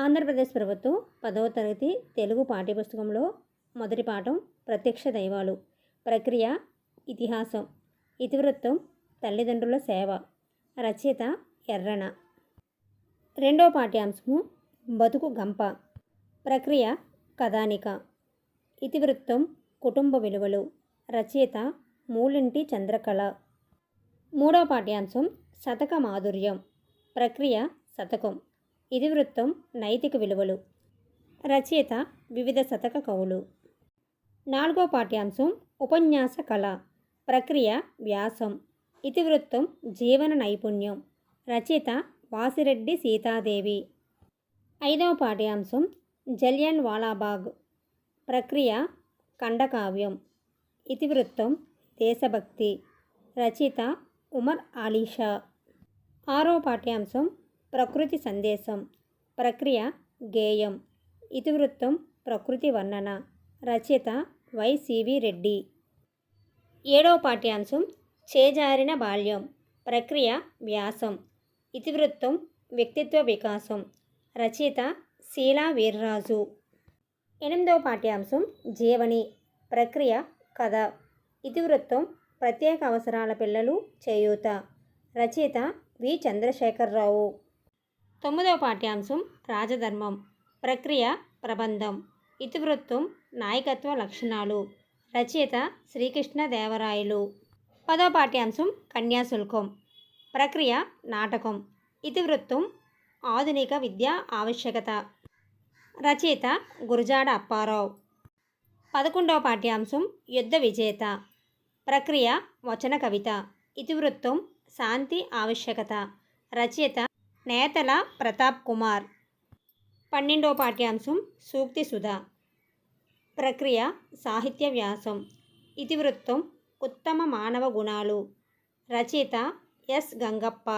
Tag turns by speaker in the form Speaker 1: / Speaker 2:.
Speaker 1: ఆంధ్రప్రదేశ్ ప్రభుత్వం పదవ తరగతి తెలుగు పాఠ్యపుస్తకంలో మొదటి పాఠం ప్రత్యక్ష దైవాలు ప్రక్రియ ఇతిహాసం ఇతివృత్తం తల్లిదండ్రుల సేవ రచయిత ఎర్రన. రెండవ పాఠ్యాంశము బతుకు గంప ప్రక్రియ కథానిక. ఇతివృత్తం కుటుంబ విలువలు రచయిత మూలింటి చంద్రకళ. మూడో పాఠ్యాంశం శతక మాధుర్యం ప్రక్రియ శతకం. ఇతివృత్తం నైతిక విలువలు. రచయిత వివిధ శతక కవులు. నాలుగో పాఠ్యాంశం ఉపన్యాస కళ. ప్రక్రియ వ్యాసం. ఇతివృత్తం జీవన నైపుణ్యం. రచయిత వాసిరెడ్డి సీతాదేవి. ఐదవ పాఠ్యాంశం జలియన్ వాలాబాగ్. ప్రక్రియ ఖండకావ్యం. ఇతివృత్తం దేశభక్తి. రచయిత ఉమర్ ఆలీషా ఆరో పాఠ్యాంశం ప్రకృతి సందేశం ప్రక్రియ గేయం ఇతివృత్తం ప్రకృతి వర్ణన రచయిత వై సివి రెడ్డి. ఏడవ పాఠ్యాంశం చేజారిన బాల్యం ప్రక్రియ వ్యాసం ఇతివృత్తం వ్యక్తిత్వ వికాసం రచయిత శీలా వీర్రాజు. ఎనిమిదవ పాఠ్యాంశం జీవని ప్రక్రియ కథ ఇతివృత్తం ప్రత్యేక అవసరాల పిల్లలు చేయూత రచయిత వి చంద్రశేఖరరావు. తొమ్మిదవ పాఠ్యాంశం రాజధర్మం ప్రక్రియ ప్రబంధం ఇతివృత్తం నాయకత్వ లక్షణాలు రచయిత శ్రీకృష్ణదేవరాయలు పదవ పాఠ్యాంశం కన్యాశుల్కం ప్రక్రియ నాటకం ఇతివృత్తం ఆధునిక విద్య ఆవశ్యకత. రచయిత గురజాడ అప్పారావు. పదకొండవ పాఠ్యాంశం యుద్ధ విజేత ప్రక్రియ వచన కవిత ఇతివృత్తం శాంతి ఆవశ్యకత రచయిత నేతల ప్రతాప్ కుమార్. పన్నెండవ పాఠ్యాంశం సూక్తి సుధా. ప్రక్రియ సాహిత్య వ్యాసం. ఇతివృత్తం ఉత్తమ మానవ గుణాలు. రచయిత ఎస్ గంగప్ప.